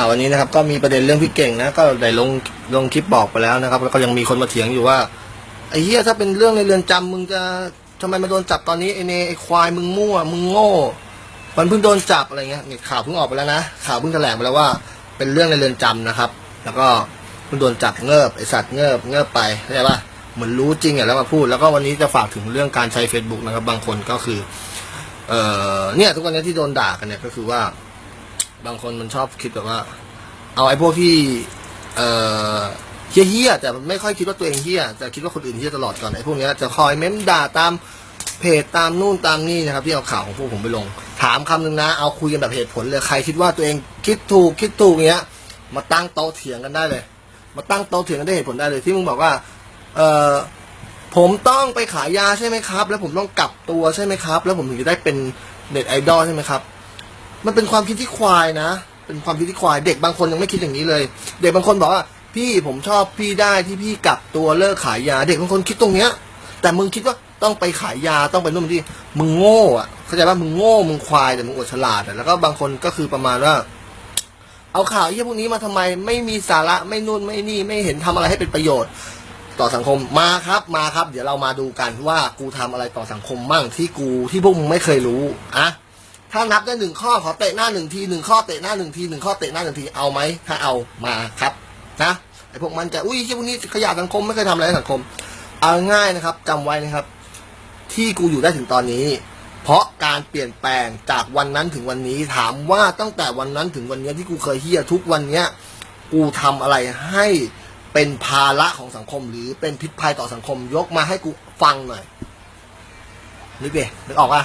าวันนี้นะครับก็มีประเด็นเรื่องพี่เก่งนะ ก็ได้ลงลงคลิปบอกไปแล้วนะครับ แล้วก็ยังมีคนมาเถียงอยู่ว่าไอ้เหี้ยถ้าเป็นเรื่องในเรือนจำมึงจะทำไมมาโดนจับตอนนี้ไอ้เนไอควายมึงมั่วมึงโง่มันเพิ่งโดนจับอะไรเงี้ยเนี่ยข่าวเพิ่งออกไปแล้วนะข่าวเพิ่งแถลงไปแล้วว่า เป็นเรื่องในเรือนจำนะครับ แล้วก็เพิ่งโดนจับเงิบไอสัตว์เงิบเงิบไปเข้าใจปะเหมือนรู้จริงอะแล้วมาพูดแล้วก็วันนี้จะฝากถึงเรื่องการใช้ Facebook นะครับ บางคนก็คือเออเนี่ยทุกวันนี้ที่โดนด่ากันเนี่ยก็คือว่า บางคนมันชอบคิดแบบว่า เอาไอ้พวกที่ เอ่อเฮี้ยๆแต่ไม่ค่อยคิดว่าตัวเองเฮี้ยแต่คิดว่าคนอื่นเฮี้ยตลอดก่อนไอ้พวกเนี้ยจะคอยเม้มด่าตามเพจตามนู่นตามนี่นะครับที่เอาข่าวของพวกผมไปลง ถามคำหนึ่งนะ เอาคุยกันแบบเหตุผลเลยใครคิดว่าตัวเองคิดถูกคิดถูกเงี้ย มาตั้งโต๊ะเถียงกันได้เลย มาตั้งโต๊ะเถียงกันได้เหตุผลได้เลยที่มึงบอกว่า เออผมต้องไปขายยาใช่ไหมครับ แล้วผมต้องกลับตัวใช่ไหมครับ แล้วผมถึงจะได้เป็นเน็ตไอดอลใช่ไหมครับ มันเป็นความคิดที่ควายนะ เป็นความคิดที่ควาย เด็กบางคนยังไม่คิดอย่างนี้เลย เด็กบางคนบอกว่า พี่ผมชอบพี่ได้ที่พี่กลับตัวเลิกขายยา เด็กบางคนคิดตรงเนี้ย แต่มึงคิดว่าต้องไปขายยาต้องไปนู่นไปนี่มึงโง่อะเข้าใจป่ะมึงโง่มึงควายแต่มึงอดฉลาดอะแล้วก็บางคนก็คือประมาณว่า เอาข่าวที่พวกนี้มาทำไมไม่มีสาระไม่นู่นไม่นี่ไม่เห็นทำอะไรให้เป็นประโยชน์ ต่อสังคมมาครับมาครับ เดี๋ยวเรามาดูกันว่ากูทำอะไรต่อสังคมมั่งที่กูที่พวกมึงไม่เคยรู้อะ ถ้านับได้หนึ่งข้อขอเตะหน้าหนึ่งทีหนึ่งข้อเตะหน้าหนึ่งทีหนึ่งข้อเตะหน้าหนึ่งทีเอาไหมถ้าเอามาครับนะไอพวกมันจะอุ้ยที่พวกนี้ขยะสังคมไม่เคยทำอะไรสังคม เอาง่ายนะครับจำไว้นะครับ ที่กูอยู่ได้ถึงตอนนี้ เพราะการเปลี่ยนแปลงจากวันนั้นถึงวันนี้ถามว่าตั้งแต่วันนั้นถึงวันนี้ที่กูเคยเฮียทุกวันเนี้ยกูทำอะไรให้เป็นภาระของสังคม หรือเป็นพิษภัยต่อสังคม ยกมาให้กูฟังหน่อยนึกดินึกออกป่ะ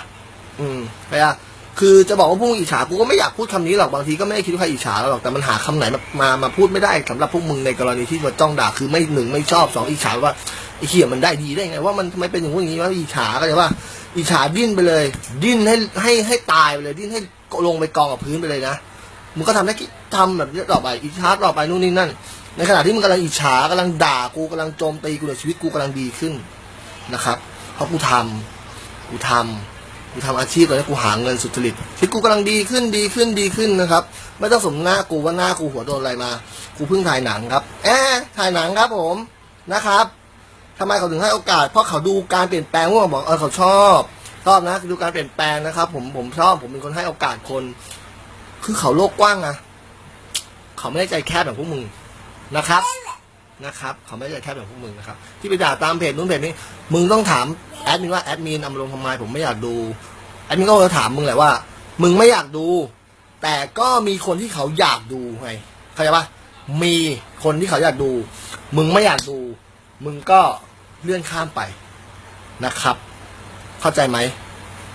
อืมไปอะ คือจะบอกว่าพวกมึงอิจฉากูก็ไม่อยากพูดคำนี้หรอกบางทีก็ไม่ได้คิดว่าใครอิจฉาเราหรอกแต่มันหาคำไหนมามามาพูดไม่ได้สำหรับพวกมึงในกรณีที่มาจ้องด่าคือไม่หนึ่งไม่ชอบสองอิจฉาว่าไอ้เหี้ยมันได้ดีได้ไงว่ามันทำไมเป็นอย่างนี้ว่าอิจฉาก็เลยว่าอิจฉาดิ้นไปเลย ดิ้นให้ให้ให้ตายไปเลย ดิ้นให้ลงไปกองกับพื้นไปเลยนะมึงก็ทำได้กี่ทำแบบนี้ต่อไปอิจฉาต่อไปนู่นนี่นั่น ในขณะที่มึงกำลังอิจฉากำลังด่ากูกำลังโจมตีกูในยชีวิตกูกำลังดีขึ้นนะครับ เพราะกูทำกูทำ กูทำอาชีพตอนนี้กูหาเงินสุจริตชีวิตกูกำลังดีขึ้นดีขึ้นดีขึ้นนะครับ ไม่ต้องสมหน้ากูว่าหน้ากูหัวโดนอะไรมา กูเพิ่งถ่ายหนังครับแอะถ่ายหนังครับผมนะครับทำไมเขาถึงให้โอกาส เพราะเขาดูการเปลี่ยนแปลงว่าบอกเออเขาชอบชอบนะดูการเปลี่ยนแปลงนะครับ ผมผมชอบผมเป็นคนให้โอกาสคน คือเขาโลกกว้างอะเขาไม่ได้ใจแคบแบบพวกมึงนะครับนะครับ เขาไม่ได้ใจแค่แบบพวกมึงนะครับ ที่ไปด่าตามเพจนู้นเพจนี้ มึงต้องถาม แอดมินว่าแอดมินเอามาลงทำไมผมไม่อยากดูแอดมินก็จะถามมึงแหละว่า มึงไม่อยากดู แต่ก็มีคนที่เขาอยากดูไงเข้าใจปะมีคนที่เขาอยากดู มึงไม่อยากดู มึงก็เลื่อนข้ามไปนะครับ เข้าใจไหม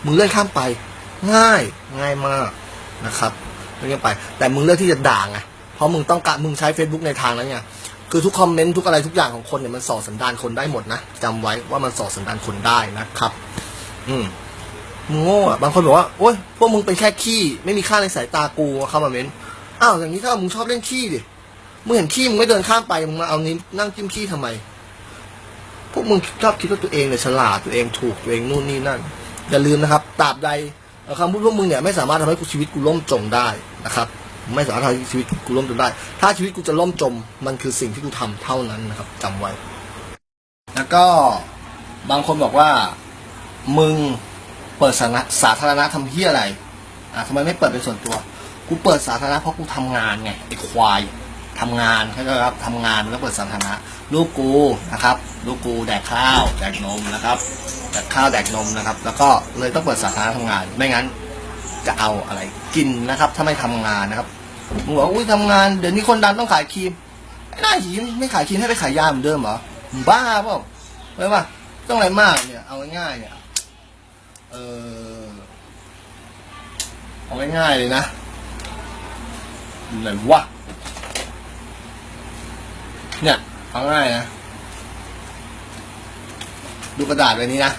มึงเลื่อนข้ามไป ง่ายง่ายมากนะครับเลื่อนไป แต่มึงเลือกที่จะด่าไงเพราะมึงต้องการมึงใช้ Facebook ในทางนั้นไง คือทุกคอมเมนต์ทุกอะไรทุกอย่างของคนเนี่ยมันส่อสันดานคนได้หมดนะจำไว้ว่ามันส่อสันดานคนได้นะครับ อืมมึงโง่อะบางคนบอกว่าโอ๊ยพวกมึงเป็นแค่ขี้ไม่มีค่าในสายตากูเข้ามาเม้นอ้าวอย่างนี้ถ้ามึงชอบเล่นขี้ดิมึงเห็นขี้มึงไม่เดินข้ามไปมึงมาเอานิ้นั่งจิ้มขี้ทำไม พวกมึงชอบคิดว่าตัวเองเนี่ยฉลาดตัวเองถูกตัวเองนู่นนี่นั่นอย่าลืมนะครับตราบใดคำพูดพวกมึงเนี่ยไม่สามารถทำให้ชีวิตกูล่มจมได้นะครับ ไม่สามารถทำให้ชีวิตกูล่มจมได้ ถ้าชีวิตกูจะล่มจม มันคือสิ่งที่กูทำเท่านั้นนะครับจำไว้ แล้วก็บางคนบอกว่า มึงเปิดสาธารณะสาธารณะทำเฮียอะไร อะทำไมไม่เปิดเป็นส่วนตัว กูเปิดสาธารณะเพราะกูทำงานไงไอ้ควายทำงานเข้าใจครับทำงานมันก็เปิดสาธารณะลูกกูนะครับ ลูกกูแดกข้าวแดกนมนะครับแดกข้าวแดกนมนะครับ แล้วก็เลยต้องเปิดสาธารณะทำงาน ไม่งั้นจะเอาอะไรกินนะครับ ถ้าไม่ทำงานนะครับ ผมบอกอุ้ยทำงานเดี๋ยวนี้คนดันต้องขายครีมไอ้หน้าหีไม่ขายครีมให้ไปขายยาเหมือนเดิมเหรอมึงบ้าเปล่าไม่ว่าต้องอะไรมากเนี่ยเอาง่ายๆเนี่ยเออเอาง่ายๆเลยนะไหนวะเนี่ยเอาง่ายนะดูกระดาษใบนี้นะ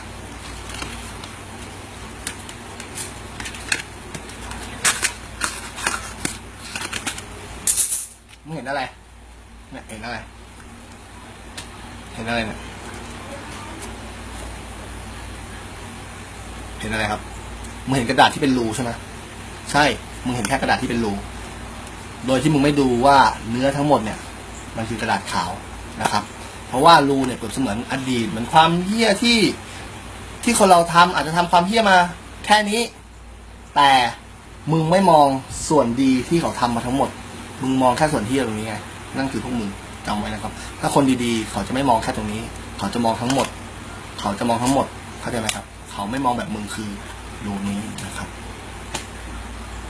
มึงเห็นอะไรเนี่ยเห็นอะไร เห็นอะไรเนี่ยเห็นอะไรครับมึงเห็นกระดาษที่เป็นรูใช่ไหมใช่มึงเห็นแค่กระดาษที่เป็นรูโดยที่มึงไม่ดูว่าเนื้อทั้งหมดเนี่ย มันคือกระดาษขาวนะครับ เพราะว่ารูเนี่ยเปรียบเสมือนอดีตเหมือนความเหี้ยที่ที่คนเราทำอาจจะทำความเหี้ยมา แค่นี้ แต่มึงไม่มองส่วนดีที่เขาทำมาทั้งหมด มึงมองแค่ส่วนที่ตรงนี้ไงนั่นคือพวกมึงจำไว้นะครับ ถ้าคนดีๆ เขาจะไม่มองแค่ตรงนี้ เขาจะมองทั้งหมด เขาจะมองทั้งหมดเข้าใจไหมครับ เขาไม่มองแบบมึงคือรูนี้นะครับ